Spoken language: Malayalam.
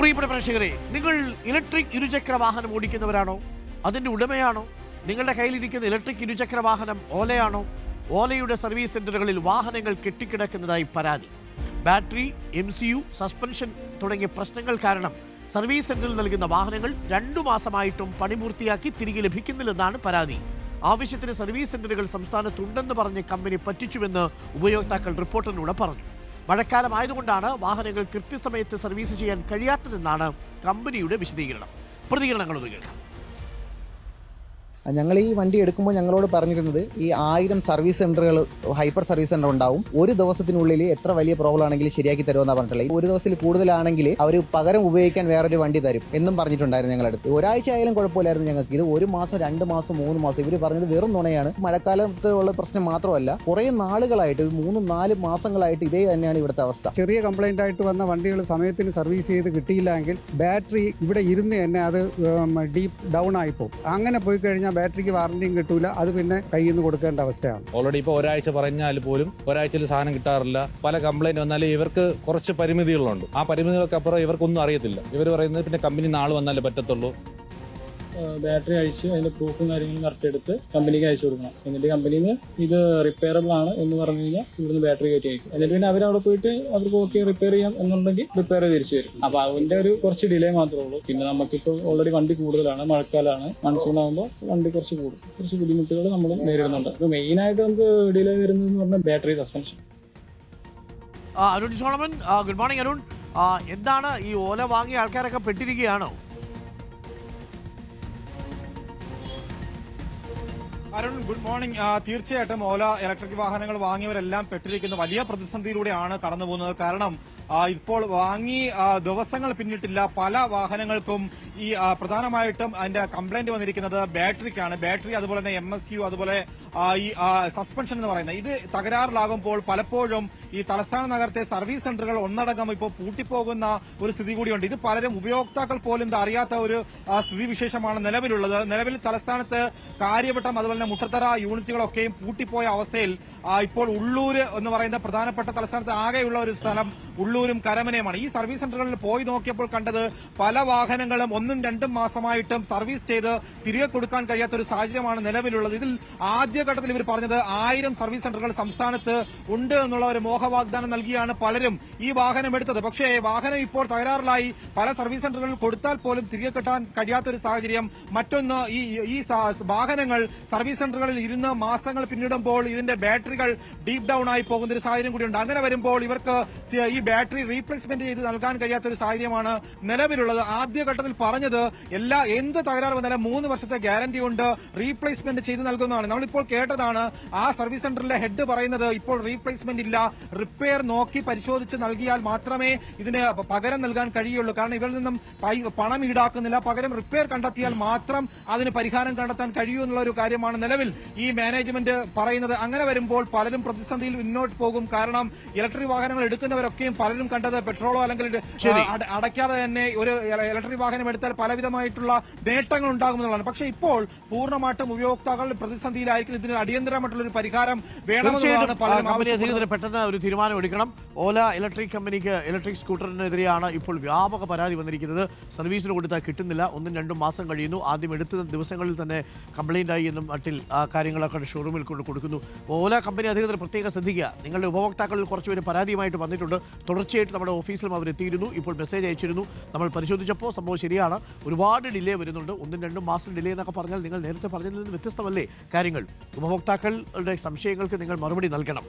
പ്രിയപ്പെട്ട പ്രേക്ഷകരെ നിങ്ങൾ ഇലക്ട്രിക് ഇരുചക്ര വാഹനം ഓടിക്കുന്നവരാണോ? അതിന്റെ ഉടമയാണോ? നിങ്ങളുടെ കയ്യിലിരിക്കുന്ന ഇലക്ട്രിക് ഇരുചക്ര വാഹനം ഓലയാണോ? ഓലയുടെ സർവീസ് സെന്ററുകളിൽ വാഹനങ്ങൾ കെട്ടിക്കിടക്കുന്നതായി പരാതി. Battery M C U suspension തുടങ്ങിയ പ്രശ്നങ്ങൾ കാരണം സർവീസ് സെന്ററിൽ നൽകുന്ന വാഹനങ്ങൾ രണ്ടു മാസമായിട്ടും പണി പൂർത്തിയാക്കി തിരികെ ലഭിക്കുന്നില്ലെന്നാണ് പരാതി. ആവശ്യത്തിന് സർവീസ് സെന്ററുകൾ സംസ്ഥാനത്തുണ്ടെന്ന് പറഞ്ഞ് കമ്പനി പറ്റിച്ചുവെന്ന് ഉപയോക്താക്കൾ റിപ്പോർട്ടിലൂടെ പറഞ്ഞു. മഴക്കാലമായതുകൊണ്ടാണ് വാഹനങ്ങൾ കൃത്യസമയത്ത് സർവീസ് ചെയ്യാൻ കഴിയാത്തതെന്നാണ് കമ്പനിയുടെ വിശദീകരണം. പ്രതികരണങ്ങളൊന്ന് കേൾക്കാം. ഞങ്ങൾ ഈ വണ്ടി എടുക്കുമ്പോൾ ഞങ്ങളോട് പറഞ്ഞിരുന്നത് ഈ ആയിരം സർവീസ് സെന്ററുകൾ ഹൈപ്പർ സർവീസ് സെന്റർ ഉണ്ടാവും. ഒരു ദിവസത്തിനുള്ളിൽ എത്ര വലിയ പ്രോബ്ലം ആണെങ്കിലും ശരിയാക്കി തരുമെന്നാണ് പറഞ്ഞിട്ടുള്ളത്. ഒരു ദിവസത്തിൽ കൂടുതലാണെങ്കിൽ അവർ പകരം ഉപയോഗിക്കാൻ വേറൊരു വണ്ടി തരും എന്നും പറഞ്ഞിട്ടുണ്ടായിരുന്നു ഞങ്ങളടുത്ത് ഒരാഴ്ച ആയാലും കുഴപ്പമില്ലായിരുന്നു ഞങ്ങൾക്ക്. ഇത് ഒരു മാസം രണ്ട് മാസം മൂന്ന് മാസം ഇവർ പറഞ്ഞത് വെറും നുണയാണ്. മഴക്കാലത്തുള്ള പ്രശ്നം മാത്രമല്ല കുറേ നാളുകളായിട്ട് മൂന്ന് നാല് മാസങ്ങളായിട്ട് ഇതേ തന്നെയാണ് ഇവിടുത്തെ അവസ്ഥ. ചെറിയ കംപ്ലൈന്റ് ആയിട്ട് വന്ന വണ്ടികൾ സമയത്തിന് സർവീസ് ചെയ്ത് കിട്ടിയില്ലെങ്കിൽ ബാറ്ററി ഇവിടെ ഇരുന്ന് തന്നെ അത് ഡീപ്പ് ഡൗൺ ആയി പോകും. അങ്ങനെ പോയി കഴിഞ്ഞാൽ ബാറ്ററിക്ക് വാറണ്ടിയും കിട്ടൂല. അത് പിന്നെ കയ്യിൽ നിന്ന് കൊടുക്കേണ്ട അവസ്ഥയാണ്. ഓൾറെഡി ഇപ്പോൾ ഒരാഴ്ച പറഞ്ഞാൽ പോലും ഒരാഴ്ചയിൽ സാധനം കിട്ടാറില്ല. പല കംപ്ലൈന്റ് വന്നാലും ഇവർക്ക് കുറച്ച് പരിമിതികളുണ്ട്. ആ പരിമിതികൾക്ക് അപ്പുറം ഇവർക്കൊന്നും അറിയത്തില്ല. ഇവർ പറയുന്നത് പിന്നെ കമ്പനി നാൾ വന്നാലേ പറ്റത്തുള്ളൂ. ബാറ്ററി അഴിച്ച് അതിന്റെ പ്രൂഫും കാര്യങ്ങളും കറക്റ്റ് എടുത്ത് കമ്പനിക്ക് അയച്ചു കൊടുക്കണം. എന്നിട്ട് കമ്പനിയിൽ ഇത് റിപ്പയറബിൾ ആണ് എന്ന് പറഞ്ഞു കഴിഞ്ഞാൽ ഇവിടുന്ന് ബാറ്ററി കയറ്റി അയക്കും. എന്നിട്ട് പിന്നെ അവരവിടെ പോയിട്ട് അവർക്ക് ഓക്കെ റിപ്പയർ ചെയ്യാം എന്നുണ്ടെങ്കിൽ റിപ്പയർ തിരിച്ചു വരും. അപ്പൊ അതിന്റെ ഒരു കുറച്ച് ഡിലേ മാത്രമേ ഉള്ളൂ. പിന്നെ നമുക്കിപ്പോൾ ഓൾറെഡി വണ്ടി കൂടുതലാണ് മഴക്കാലമാണ് മൺസൂൺ ആകുമ്പോൾ വണ്ടി കുറച്ച് കൂടും. കുറച്ച് ബുദ്ധിമുട്ടുകൾ നമ്മൾ നേരിടുന്നുണ്ട്. അപ്പോൾ മെയിൻ ആയിട്ട് നമുക്ക് ഡിലേ വരുന്നത് എന്ന് പറഞ്ഞാൽ battery suspension Arun Solomon good morning Arun. എന്താണ് ഈ ഓല വാങ്ങിയ ആൾക്കാരൊക്കെ പെട്ടിരിക്കുകയാണോ? Arun good morning. തീർച്ചയായിട്ടും ഓല ഇലക്ട്രിക് വാഹനങ്ങൾ വാങ്ങിയവരെല്ലാം പെട്ടിരിക്കുന്ന വലിയ പ്രതിസന്ധിയിലൂടെയാണ് കടന്നു പോകുന്നത് കാരണം ഇപ്പോൾ വാങ്ങി ദിവസങ്ങൾ പിന്നിട്ടില്ല. പല വാഹനങ്ങൾക്കും ഈ പ്രധാനമായിട്ടും അതിന്റെ കംപ്ലൈന്റ് വന്നിരിക്കുന്നത് ബാറ്ററിക്കാണ്. ബാറ്ററി അതുപോലെ തന്നെ എം എസ് യു അതുപോലെ ഈ സസ്പെൻഷൻ എന്ന് പറയുന്നത്. ഇത് തകരാറിലാകുമ്പോൾ പലപ്പോഴും ഈ തലസ്ഥാന നഗരത്തെ സർവീസ് സെന്ററുകൾ ഒന്നടങ്കം ഇപ്പോൾ പൂട്ടിപ്പോകുന്ന ഒരു സ്ഥിതി കൂടിയുണ്ട്. ഇത് പലരും ഉപയോക്താക്കൾ പോലും ഇത് അറിയാത്ത ഒരു സ്ഥിതിവിശേഷമാണ് നിലവിലുള്ളത്. നിലവിൽ തലസ്ഥാനത്ത് കാര്യവട്ടം അതുപോലെ തന്നെ മുട്ടത്തറ യൂണിറ്റുകളൊക്കെയും പൂട്ടിപ്പോയ അവസ്ഥയിൽ ഇപ്പോൾ ഉള്ളൂര് എന്ന് പറയുന്ന പ്രധാനപ്പെട്ട തലസ്ഥാനത്ത് ആകെയുള്ള ഒരു സ്ഥലം ഉള്ളൂരും കരമനയുമാണ്. ഈ സർവീസ് സെന്ററുകളിൽ പോയി നോക്കിയപ്പോൾ കണ്ടത് പല വാഹനങ്ങളും ഒന്നും രണ്ടും മാസമായിട്ടും സർവീസ് ചെയ്ത് തിരികെ കൊടുക്കാൻ കഴിയാത്ത ഒരു സാഹചര്യമാണ് നിലവിലുള്ളത്. ഇതിൽ ആദ്യഘട്ടത്തിൽ ഇവർ പറഞ്ഞത് ആയിരം സർവീസ് സെന്ററുകൾ സംസ്ഥാനത്ത് ഉണ്ട് എന്നുള്ള ഒരു മോഹവാഗ്ദാനം നൽകിയാണ് പലരും ഈ വാഹനം എടുത്തത്. പക്ഷേ വാഹനം ഇപ്പോൾ തകരാറിലായി. പല സർവീസ് സെന്ററുകളിൽ കൊടുത്താൽ പോലും തിരികെ കിട്ടാൻ കഴിയാത്ത ഒരു സാഹചര്യം. മറ്റൊന്ന് ഈ വാഹനങ്ങൾ സർവീസ് സെന്ററുകളിൽ ഇരുന്ന് മാസങ്ങൾ പിന്നിടുമ്പോൾ ഇതിന്റെ ബാറ്ററികൾ ഡീപ് ഡൗൺ ആയി പോകുന്ന ഒരു സാഹചര്യം കൂടിയുണ്ട്. അങ്ങനെ വരുമ്പോൾ ഇവർക്ക് ഈ ബാറ്ററി റീപ്ലേസ്മെന്റ് ചെയ്ത് നൽകാൻ കഴിയാത്ത ഒരു സാഹചര്യമാണ് നിലവിലുള്ളത്. ആദ്യഘട്ടത്തിൽ പറഞ്ഞത് എല്ലാ എന്ത് തകരാറ് വന്നാലും മൂന്ന് വർഷത്തെ ഗ്യാരണ്ടി ഉണ്ട് റീപ്ലേസ്മെന്റ് ചെയ്ത് നൽകുന്നതാണ്. നമ്മളിപ്പോൾ കേട്ടതാണ് ആ സർവീസ് സെന്ററിലെ ഹെഡ് പറയുന്നത് ഇപ്പോൾ റീപ്ലേസ്മെന്റ് ഇല്ല റിപ്പയർ നോക്കി പരിശോധിച്ച് നൽകിയാൽ മാത്രമേ ഇതിന് പകരം നൽകാൻ കഴിയുള്ളൂ. കാരണം ഇവരിൽ നിന്നും പണം ഈടാക്കുന്നില്ല പകരം റിപ്പയർ കണ്ടെത്തിയാൽ മാത്രം അതിന് പരിഹാരം കണ്ടെത്താൻ കഴിയൂ എന്നുള്ള ഒരു കാര്യമാണ് നിലവിൽ ഈ മാനേജ്മെന്റ് പറയുന്നത്. അങ്ങനെ വരുമ്പോൾ പലരും പ്രതിസന്ധിയിൽ മുന്നോട്ട് പോകും. കാരണം ഇലക്ട്രിക് വാഹനങ്ങൾ എടുക്കുന്നവരൊക്കെയും പലരും കണ്ടത് പെട്രോളോ അല്ലെങ്കിൽ അടയ്ക്കാതെ തന്നെ ഒരു ഇലക്ട്രിക് വാഹനം എടുത്താൽ പലവിധമായിട്ടുള്ള നേട്ടങ്ങൾ ഉണ്ടാകുമെന്നുള്ളതാണ് പക്ഷേ ഇപ്പോൾ പൂർണമായിട്ടും ഉപയോക്താക്കൾ പ്രതിസന്ധിയിലായിരിക്കും. ഇതിന് അടിയന്തരമായിട്ടുള്ള ഒരു പരിഹാരം വേണമെന്നുള്ളതാണ് പലരും പെട്ടെന്ന് ഒരു തീരുമാനം എടുക്കണം. ഓല ഇലക്ട്രിക് കമ്പനിക്ക് ഇലക്ട്രിക് സ്കൂട്ടറിനെതിരെയാണ് ഇപ്പോൾ വ്യാപക പരാതി വന്നിരിക്കുന്നത്. സർവീസിന് കൊടുത്താൽ കിട്ടുന്നില്ല. ഒന്നും രണ്ടും മാസം കഴിയുന്നു. ആദ്യം എടുത്ത ദിവസങ്ങളിൽ തന്നെ കംപ്ലൈന്റ് ആയി എന്നും മറ്റിൽ ആ കാര്യങ്ങളൊക്കെ ഷോറൂമിൽ കൊണ്ട് കൊടുക്കുന്നു. ഓല കമ്പനി അധികൃതർ പ്രത്യേകം ശ്രദ്ധിക്കുക. നിങ്ങളുടെ ഉപഭോക്താക്കളിൽ കുറച്ചുപേര് പരാതിയുമായിട്ട് വന്നിട്ടുണ്ട്. തുടർച്ചയായിട്ട് നമ്മുടെ ഓഫീസിലും അവർ എത്തിയിരുന്നു ഇപ്പോൾ മെസ്സേജ് അയച്ചിരുന്നു. നമ്മൾ പരിശോധിച്ചപ്പോൾ സംഭവം ശരിയാണ്. ഒരുപാട് ഡിലേ വരുന്നുണ്ട്. ഒന്നും രണ്ടും മാസം ഡിലേ എന്നൊക്കെ പറഞ്ഞാൽ നിങ്ങൾ നേരത്തെ പറഞ്ഞതിൽ നിന്ന് വ്യത്യസ്തമല്ലേ? കാര്യങ്ങൾ. ഉപഭോക്താക്കളുടെ സംശയങ്ങൾക്ക് നിങ്ങൾ മറുപടി നൽകണം.